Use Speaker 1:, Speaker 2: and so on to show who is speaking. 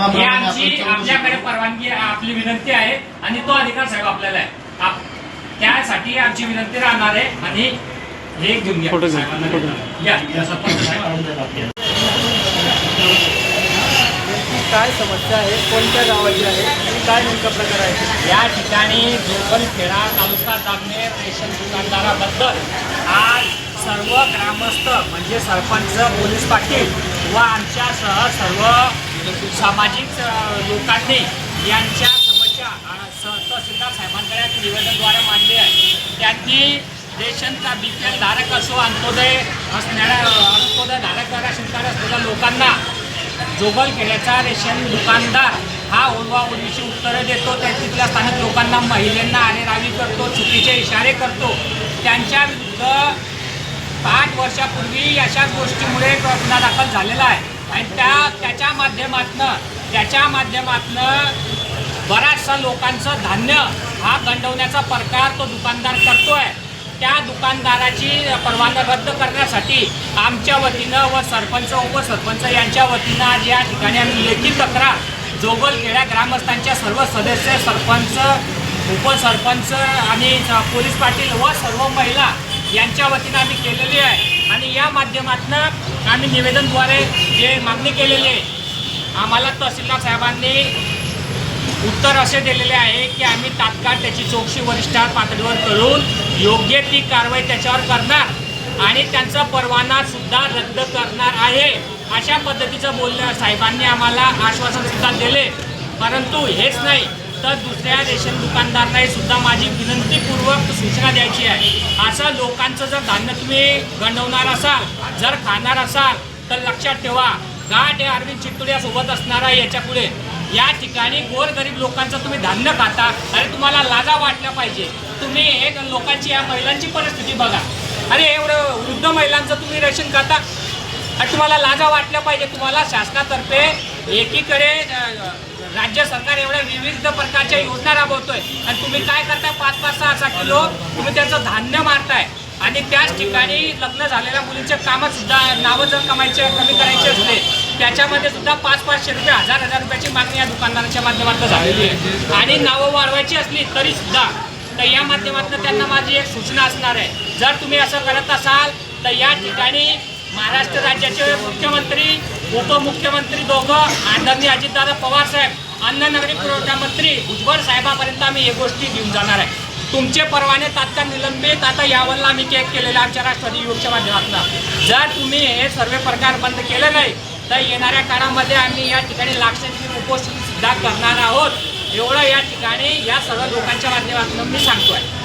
Speaker 1: ही आमची
Speaker 2: करू.
Speaker 1: परवानगी आपली विनंती आहे आणि तो अधिकार साहेब आपल्याला आहे. आप- त्यासाठी आमची विनंती राहणार आहे आणि हे घेऊन घ्या.
Speaker 3: काय समस्या आहे? कोणत्या गावाची आहे? आणि काय नेमका प्रकार आहे?
Speaker 1: या ठिकाणी जोगलखेडा तालुका जामनेर रेशन दुकानदाराबद्दल आज सर्व ग्रामस्थ म्हणजे सरपंच पोलीस पाटील व आमच्यासह सर्व सामाजिक लोकांनी यांच्या समस्या तहसीलदार साहेबांकडे निवेदनद्वारे मांडली आहे. त्यांनी रेशनचा बी पी एल धारक असो अंत्योदय असणाऱ्या अंत्योदय धारक राशन असलेल्या लोकांना जोगल केल्याचा रेशन दुकानदार हा ओलवा ओलीची उत्तरं देतो. त्या तिथल्या स्थानिक लोकांना महिलांना आरेरावी करतो चुकीचे इशारे करतो. त्यांच्या विरुद्ध आठ वर्षापूर्वी अशाच गोष्टीमुळे गुन्हा दाखल झालेला आहे. आणि त्या माध्यमातनं त्याच्या माध्यमातनं बऱ्याचशा लोकांचं धान्य हा गंडवण्याचा प्रकार तो दुकानदार करतोय. त्या दुकानदाराची परवाना रद्द करण्यासाठी आमच्या वतीनं व सरपंच उपसरपंच यांच्या वतीनं आज या ठिकाणी आम्ही लेखी तक्रार जोगलखेड्या ग्रामस्थांच्या सर्व सदस्य सरपंच उपसरपंच आणि पोलीस पाटील व सर्व महिला यांच्या वतीनं आम्ही केलेली आहे. आणि या माध्यमातनं आम्ही निवेदनद्वारे जे मागणी केलेली आहे आम्हाला तहसीलदार साहेबांनी उत्तर असे दिलेले आहे की आम्ही तात्काळ त्याची चौकशी वरिष्ठ पातळीवर करून योग्य ती कारवाई त्याच्यावर करणार आणि त्यांचा परवाना सुद्धा रद्द करणार आहे अशा पद्धतीचं बोलणं साहेबांनी आम्हाला आश्वासनसुद्धा दिले. परंतु हेच नाही तर दुसऱ्या रेशन दुकानदारांनाही सुद्धा माझी विनंतीपूर्वक सूचना द्यायची आहे. असं लोकांचं जर धान्य तुम्ही गंडवणार असाल जर खाणार असाल तर लक्षात ठेवा गाठ हे अरविंद चितुड्यासोबत असणारा याच्यापुढे. या ठिकाणी गोरगरीब लोकांचं तुम्ही धान्य खाता आणि तुम्हाला लाजा वाटल्या पाहिजे. तुम्ही एक लोकांची या महिलांची परिस्थिती बघा. अरे एवढं वृद्ध महिलांचं तुम्ही रेशन खाता. आणि तुम्हाला लाजा वाटल्या पाहिजे. तुम्हाला शासनातर्फे एकीकडे राज्य सरकार एवढ्या विविध प्रकारच्या योजना राबवतोय. आणि तुम्ही काय करताय? पाच पाच सहा सहा किलो तुम्ही त्यांचं धान्य मारताय. आणि त्याच ठिकाणी लग्न झालेल्या मुलींच्या कामात सुद्धा नावं जर कमायचे कमी करायचे असले त्याच्यामध्ये सुद्धा पाच पाचशे रुपये हजार हजार रुपयाची मागणी या दुकानदारांच्या माध्यमातून झालेली आहे. आणि नावं वाढवायची असली तरी सुद्धा तर या माध्यमातून त्यांना माझी एक सूचना असणार आहे. जर तुम्ही असं करत असाल तर या ठिकाणी महाराष्ट्र राज्याचे मुख्यमंत्री उपमुख्यमंत्री दोघं आदरणीय अजितदादा पवार साहेब अन्न नागरी पुरवठा मंत्री भुजबळ साहेबापर्यंत आम्ही हे गोष्टी घेऊन जाणार आहे. तुमचे परवाने तात्काळ निलंबित. आता यावरला आम्ही केक केलेला आमच्या राष्ट्रवादी युवकच्या माध्यमातून. जर तुम्ही हे सर्व प्रकार बंद केले नाही तर येणाऱ्या काळामध्ये आम्ही या ठिकाणी लाक्षणिक उपोषण सुद्धा करणार आहोत. एवढं या ठिकाणी या सर्व लोकांच्या माध्यमातून मी सांगतो आहे